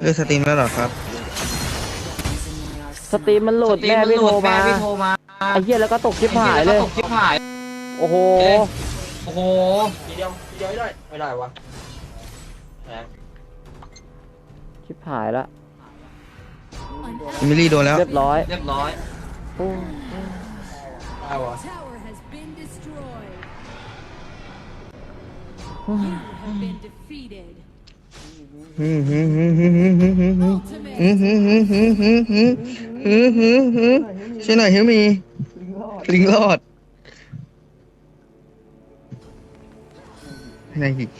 เลือกสตรีมแล้วเหรอครับ สตรีมมันโหลดแม่พี่โทรมาแพี่โทรมาไอ้เหี้ยแล้วก็ตกชิบหายเลยตกชิบหาย โอ้โห โอ้โหทีเดียวทีเดียวไม่ได้ ไม่ได้วะแหมชิบหายละอิมิลี่โดนแล้ว เรียบร้อย เรียบร้อยโอ้ได้วะ ช่วยหน่อยเฮลมีลิงรอดไหนอีก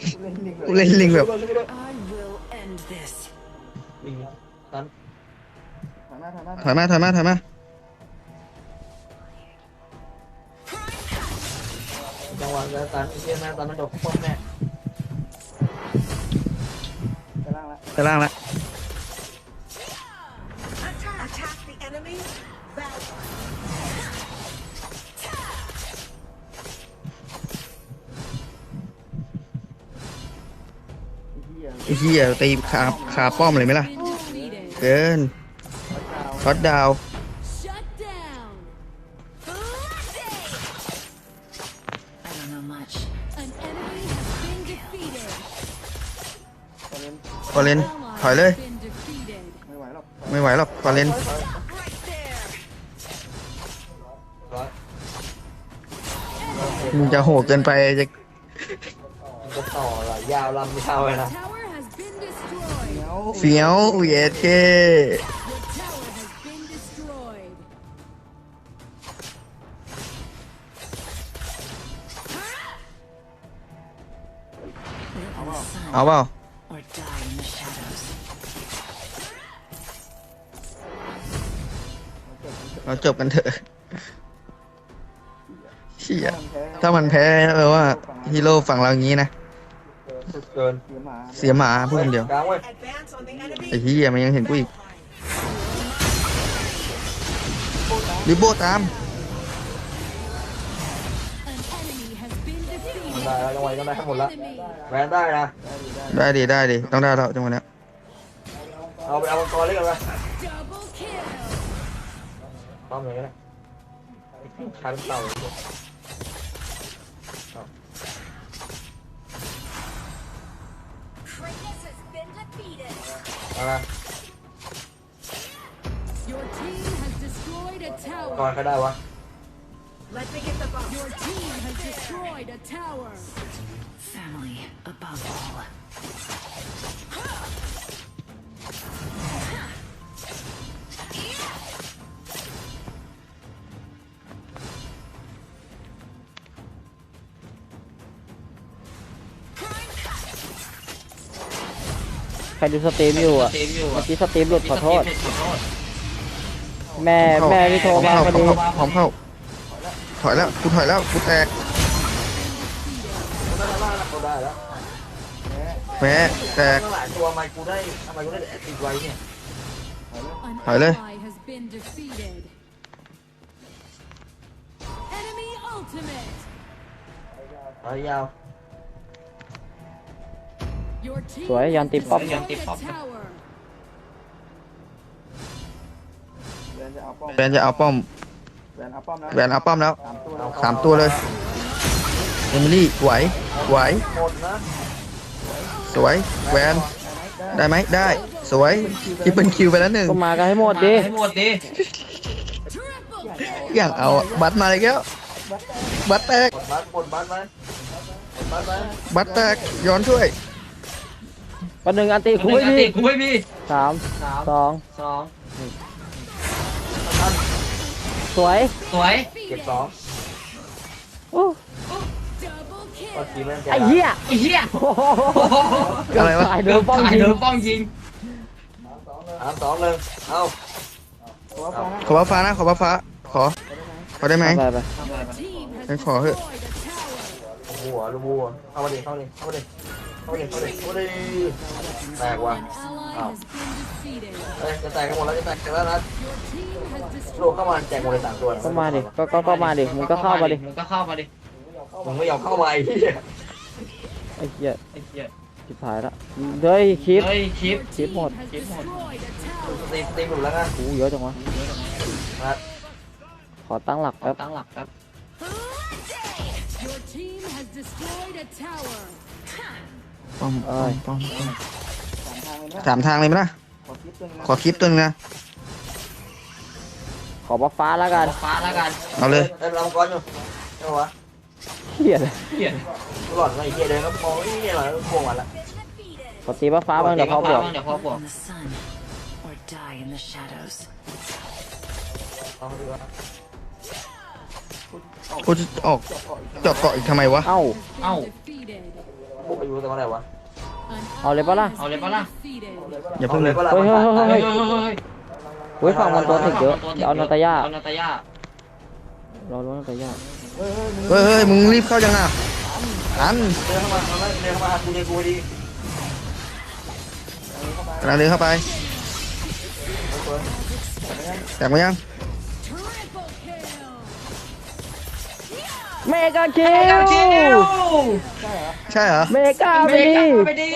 เล่นลิงแบบถอยมาถอยมาถอยมาจังหวะตอนเชี่ยหน้ตอนมันดนพ่อแม่ ไปล่างแล้วไอ้เหี้ยตีขาขาป้อมเลยไหมล่ะ เกินช็อตดาว ฟอเรนถอยเลย has been defeated. ไม่ไหวหรอกฟอเรนร้อยมึงจะโหดเกินไปจะจะต่อเหรอยาวลำยาวเลยนะ Tower has been destroyed. เฟี้ยวเยสเค Your tower has been destroyed. เอาเปล่า เราจบกันเถอะเชี่ยถ้ามันแพ้แปลว่าฮีโร่ฝั่งเราอย่างนี้นะ สุดเกินเสียหมาพูดคำเดียว กลางเว้ย Advance on the enemy. ไอ้เหี้ยมันยังเห็นกูอีกริโบตาม An enemy has been มัน defeated. ได้แล้วจังหวะนี้ต้องได้ทั้งหมดละ Enemy. แวนได้นะ ได้ดิได้ดิต้องได้แล้วจังหวะเนี้ยเอาไปเอามังกรเล็กกันไป Double kill. ป้อมเลยก็ได้คาเป็นเต่าเลย Kratos has been defeated. เอาละ Your team has destroyed a ก่อน tower. ใครได้วะ Let me get the bomb. Your team has destroyed a tower. Family above all. ครดูสตรีมอยู่อะเต็มอยู่เมื่อะอกี้สตรีมหลุดขอโทษขอโทษ แม่แม่พี่โทรมาเข้าพอดีเข้าพร้อมเข้า ถอยแล้วกูถอยแล้วกูแตกเขาได้แล้วแพ้แตกตั้งหลายตัวทำไมกูได้ทำไมกูได้แอดติดไว้เนี่ย An Hỏi lên. ally has been defeated. Enemy ultimate. เอายาว Your team สวยยันติดป๊อป has destroyed a tower. แฟนจะเอาป้อมแฟนเอาป้อมแล้วสามตัวเลยเอมิลี่ไหวไหวหมดนะสวยแวนได้ไหมได้ สวยทิปเปิลคิวไปแล้วหนึ่งก็มากันให้หมดดิให้หมดดิ Triple อย่างเอาอะบัตรมาเลยแก้วบัตรแตกกดบัสกดบัสไหมกดบัสไหมบัตรแตกย้อนช่วย วันหนึ่งอันติคุกูยไม่ดิมีกูไม่มีสามสามสองสองสวย สวย เก็บสองโอ้ double ก็ kill. ทีมแม่งใจไอ้เหี้ยไอ้เหี้ยโอ้โหอะไรวะตายโดเดินนป้ป้อองงยิยิงงเดินป้องยิงสามสองเลยเอาขอบัฟฟ้านะขอบัฟฟ้าขอขอได้ไหมไปไป Your team has งั้นขอเถอะ destroyed a tower. หัวลูกวัวเข้ามาดิเข้ามาดิเข้ามาดิ เข้ามาดิเข้ามาดิเข้ามาดิแตกว่ะ An ally Ow. has been defeated. เอ้ยจะแตกกันหมดแล้วจะแตกกันแล้วนะ Your team has ลูก destroyed เข้ามาแจกหมดเลยสามตัวนะก็มาดิก็ก็ก็มาดิมึงก็เข้ามาดิมึงก็เข้ามาดิมึงไม่ยอมเข้ามาไอ้เหี้ยไอ้เหี้ยไอ้เหี้ยจชิบหายละเฮ้ยคลิปเฮ้ยคลิปคลิปหมด Has destroyed a tower. ตีตีหลุดแล้วนะกูเยอะจังวะนะขอตั้งหลักแป๊บตั้งหลักครับ Your team has destroyed a tower. ป้อมป้อมป้อมป้อมสามทางเลยไหมล่ะขอคลิปตัวนึงนะ ขอบัฟฟ้าแล้วกันฟ้าแล้วกันเอาเลย เอ้ยเราก้อนอยู่ใช่ปะวะเฮียเลยเหี้ยหลอดมาไอ้เหี้ยเดินก็มองไอ้เหี้ยหลอดก็โค้งมาละขอตีบัฟฟ้าบ้างเดี๋ยวพอบวกเดี๋ยวพอบวก In the sun or die in the shadows. เอามาดูว่ากูจะออกเจาะเกาะอีกทำไมวะ เอ้า เอ้า Defeated. บุกไปอยู่ตรงไหนวะ An เอาเลยปะล่ะ เอาเลยปะล่ะ defeated. อย่าเพิ่งเลยปะล่ะเฮ้ยเฮ้ย เฮ้ยเฮ้ยเฮ้ยเฮ้ยฝั่งมันตัวถึงเยอะเดี๋ยวเอานาตาย่า เอานาตาย่ารอรู้นาตาย่าเฮ้ยเฮ้ยมึงรีบเข้ายังอะอันเดินเข้ามาเอาเลยเดินเข้ามาหากูดีกูดีกำลังเดินเข้าไปแตกไหมยัง เมกาคิวใช่เหรอเมกาไปดิไปดิ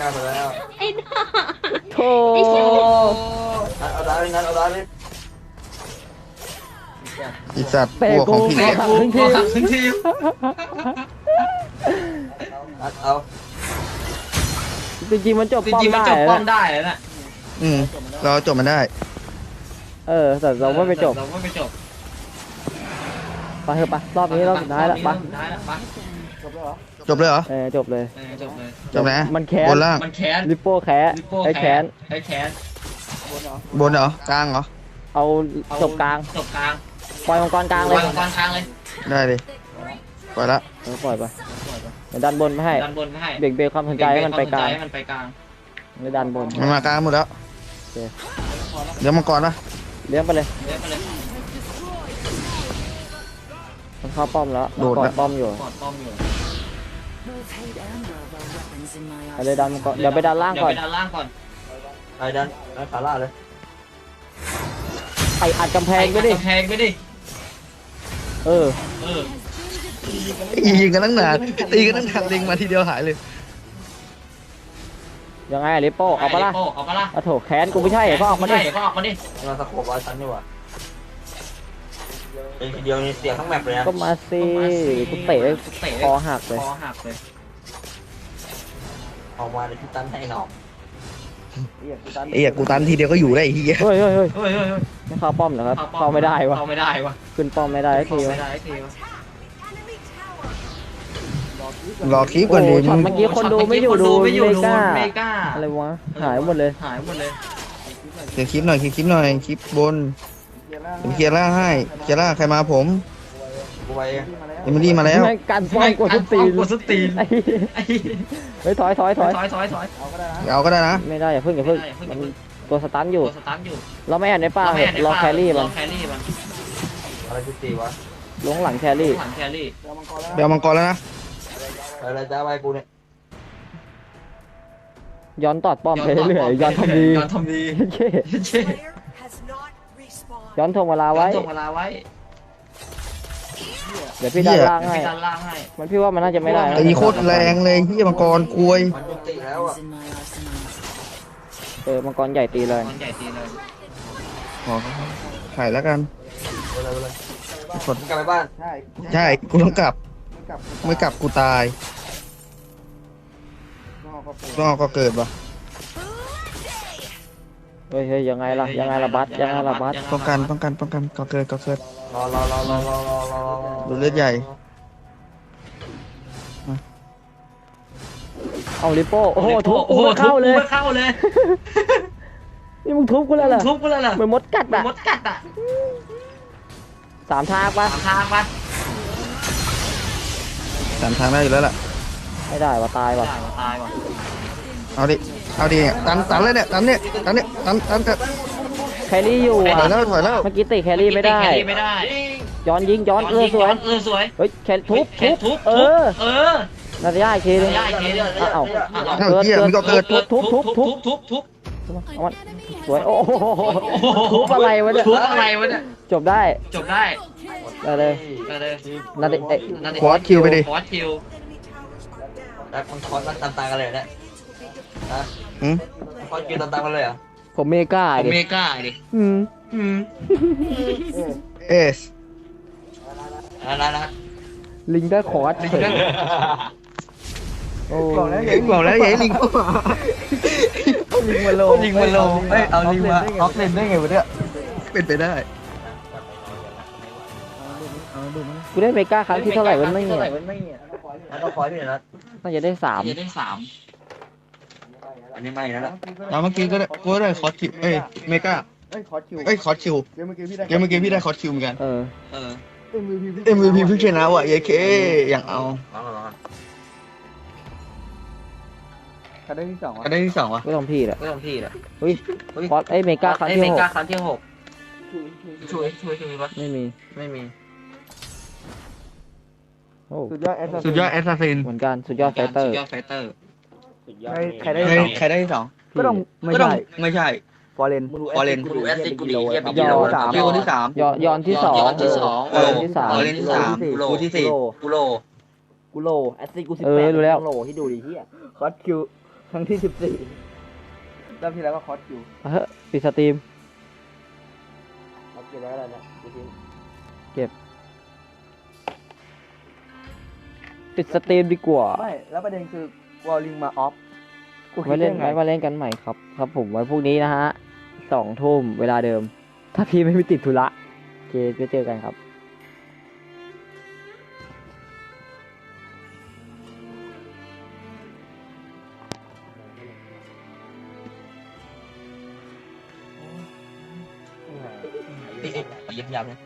กล้าไปแล้วโถเอาดาวเลยงั้นเอาดาวเลยอีสัตว์เตะพวกขกูองพี่ขอขังทั้งทีมทั้งทีมเอาจริงๆมันจบจป้อมริงๆมันได้จบป้อมนะได้เลยนะอืมเราจบมันได้ เออแต่เราไม่ไปจบเราไม่ไปจบ ไปเถอะไปรอบนี้รอบสุดท้ายแล้วไปสุดท้ายแล้วไปจบเลยเหรอเออจบเลย เออจบเลย จบนะมันแค้นบนล่างมันแค้นลิปโป้แค้ลิปโป้ไอ้แค้นไอ้แค้นบนเหรอกลางเหรอ เอาจบกลาง จบกลาง ปล่อยมังกรกลางเลยวางกลางกลางเลย ได้เลยปล่อยละเออปล่อยไปเดี๋ยวดันบนไม่ให้ ดันบนไม่ให้ เบรกเบรกความสนใจให้มันไปกลางให้มันไปกลางเดี๋ยวดันบน มันมากลางหมดแล้วโอเคเดี๋ยวมังกรนะเลี้ยงไปเลยเดี๋ยวไปเลย เข้าป้อมแล้วมันกอดป้อมอยู่กอดป้อมอยู่ Both hate and love are weapons in my ไปเลยดัน arsenal. มังกรเดี๋ยวไปดันล่างเดี๋ยวก่อนไปด้านล่างก่อนไอ้ดันไอ้ขาล่าเลยไออัดกำแพงไปดิ กำแพงไปดิเออ เออยิงกันตั้งนานตีกันตั้งนานลิงมาทีเดียวหายเลย ยังไงอะลิปโป้เอาปะล่ะโเอาปะล่ะเอาโถแค้นกูไม่ใช่เหรอก็ออกมาดิใช่ก็ออกมาดินี่มันสะโขบร้อยชั้นนี่หว่า เองทีเดียวนี่เสียทั้งแมปเลยนะก็มาสิกูเตะเตะคอหักเลย คอหักเลยออกมาในที่ตั้นให้หนอกไอ้เหี้ยกูตันทีเดียวก็อยู่ได้ไอ้เหี้ยเฮ้ยเฮ้ยเฮ้ยเฮ้ยเฮ้ยเฮ้ยไม่เข้าป้อมเหรอครับป้อเข้าไม่ได้วะเข้าไม่ได้วะขึ้นป้อมไม่ได้สักเข้าทีไม่วะได้ทีวะรอคลิปก่อนดิโอ้ช็อตมึเมื่งอกี้คนดูไม่อยู่ดูไม่อยู่เมดูกาเมกาอะไรวะหายหมดเลยหายหมดเลยเขียนคลิปหน่อยเขียนคลิปหน่อยคลิปบน ผมเคลียร์ล่างให้เคลียร์ล่างใครมาผมกูไปเอมิลี่มาแล้วแม่งกันป้อมกดทุกตีนกดสตีนไอ้ไอ้เฮ้ยถอยถอยถอยถอยถอยถอยเอาก็ได้นะไม่ได้อย่าเพิ่งอย่าเพิ่งมันตัวสตันอยู่กดสตาร์ทอยู่ เราไม่แอนในป่าไม่แนรอแครี่รมัอนแครี่มันอะไรที่ตีวะลงหลังแครี่หลังแครี่เดี๋ยวมังกรแล้วนะอะไรจ้าไปกูเนี่ยย้อนตอดป้อมไปเรื่อยๆย้อนทำดีย้อนทำดีเช่ ย้อนทงเวลาย้อไว้นส่งเวลาไว้เดี๋ยวพี่ดันล่างให้ด้านล่างให้มันพี่ว่ามันน่าจะไม่ได้นะตีโคตรแรงเลยเหี้ยมังกรกลวยมันยุติแล้วอะ Weapons in my arsenal. เออมังกรใหญ่ตีเลยตอนใหญ่ตีเลยขอถ่ายแล้วกันไปเลยไปเลยกดมึงกลับไปบ้านใช่กูต้องกลับไม่กลับกูตายต้องเอาก็เกิดวะ เฮ้ยเฮ้ยยังไงล่ะยังไงล่ะบัสยังไงล่ะบัสป้องกันป้องกันป้องกันก่อเกิดก่อเกิดรอรอรอรอรอรอรอดูเลือดใหญ่เอาลิโป้โอ้โหทุบกูเข้าเลยเข้าเลยนี่มึงทุบกูแล้วเหรอทุบกูแล้วเหรอเหมือนมดกัดอะมดกัดอะสามทางปะสามทางปะสามทางได้อยู่แล้วล่ะไม่ได้ว่ะตายว่ะตายว่ะเอาดิ เอาดิตันตันเลยเนี่ยตันเนี่ยตันเนี่ยตันตันเถอะแครี่อยู่ถอยอะแล้วถอยแล้วเมื่อกี้ติแครี่ไม่ได้ แครี่ไม่ได้ย้อนยิงย้อนเออสวย เออสวยเฮ้ยแคททุบแค่ทุบเออเออนาฬิกาอีกทีนึง ได้อีกทีนึงเอาเอา เอ้าเกิดเหี้ยเกิมันก็เกิดดทุบทุบทุบทุบ ทุบทุบเอามันสวยโอ้โห ทุบอะไรวะเนี่ย ทุบอะไรวะเนี่ยจบได้จบได้ได้เลยไปเลยนาฬิเอ้ยควอดคิวไปดิควอดคิวไแล้วมันคอร์สมันตามๆกันเลยเนี่ยนะ หืมคอร์สกินตามๆกันเลยเหรอผมเมกาผมดิเมกาดิอืมอืมเอสนะนะนะลิงได้คอร์สเฉยโอ้บอกแล้วอย่าให้บอกแล้วอย่าให้ลิงเข้ามา ลิงมาโลลิงมาลงเอ้ยเอาลิงมาออกเลนได้ไงวะเนี่ยเป็นไปได้ กูได้เมกาครั้งที่เท่าไหร่วันไม่เนี่ยแล้วก็คอยพี่นะน่าจะได้สามจะได้สาม อันนี้ไม่แล้วล่ะแล้วเมื่อกี้ก็ได้กูก็ได้คอร์สคิวเอ้ยเมกาเอ้ยคอร์สคิวเอ้ยคอร์สคิวเกมเมื่อกี้พี่ได้เกมเมื่อกี้พี่ได้คอร์สคิวเหมือนกันเออเออ MVP MVP เพิ่งชนะว่ะเอเคอย่างเอาลองลองใครได้ที่สองวะก็ได้ที่สองวะไม่ต้องพี่แหละไม่ต้องพี่แหละเฮ้ยคอร์สไอ้ยเมกาครั้งที่เมหกกาครั้งที่หกช่วยช่วยช่วยปะไม่มีไม่มี โอ้สุดยอดแอสซัสสุดยอดแอสซัสซินเหมือนกันสุดยอดไฟเตอร์ยอดไฟเตอร์ ใครได้ ใครที่สองใครได้ที่สองก็ต้องไม่ก็ต้องใช่ไม่ใช่ ฟอร์เรน ฟอร์เรน กูดูแอสซิสกูดีเยี่ยมไปยอสาม พี่คนที่สาม ยอยอนที่สองยอนที่สองเออที่สาม ฟอร์เรนที่สามกูโลกูที่สี่ กูโลกูโลแอสซิกูสิบเอแปอดรู้แล้ว โลที่ดูดิเฮียคอร์สคิวครั้งที่สิบสี่รอบที่แล้วก็คอร์สคิวเอาเฮ้ยปิดสตรีม เอาเก็บไว้ก็ได้นะกูทิ้งปิดสตรีมดีกว่า ไม่แล้วประเด็นคือ วอลลิงมาออฟกูคิไว้ดเล่ได้นไงไว้มาเล่นกันใหม่ครับ ครับผมไว้พรุ่งนี้นะฮะสองทุ่มเวลาเดิม ถ้าพี่ไม่มีติดธุระโอเคไปเจอกันครับเอ๊ะเอ๊ะเยี่ยมยำเลย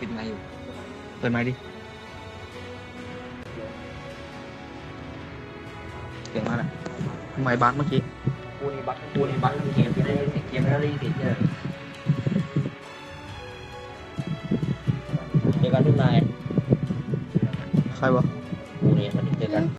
ปิดไมค์อยู่ เปิดไมค์ดิเก่งมากนะไมค์บั๊กเมื่อกี้กูนี่บักกูนี่บักเกมไม่ได้เกมไม่ได้สิเจอเจอกันทุกนายใครวะ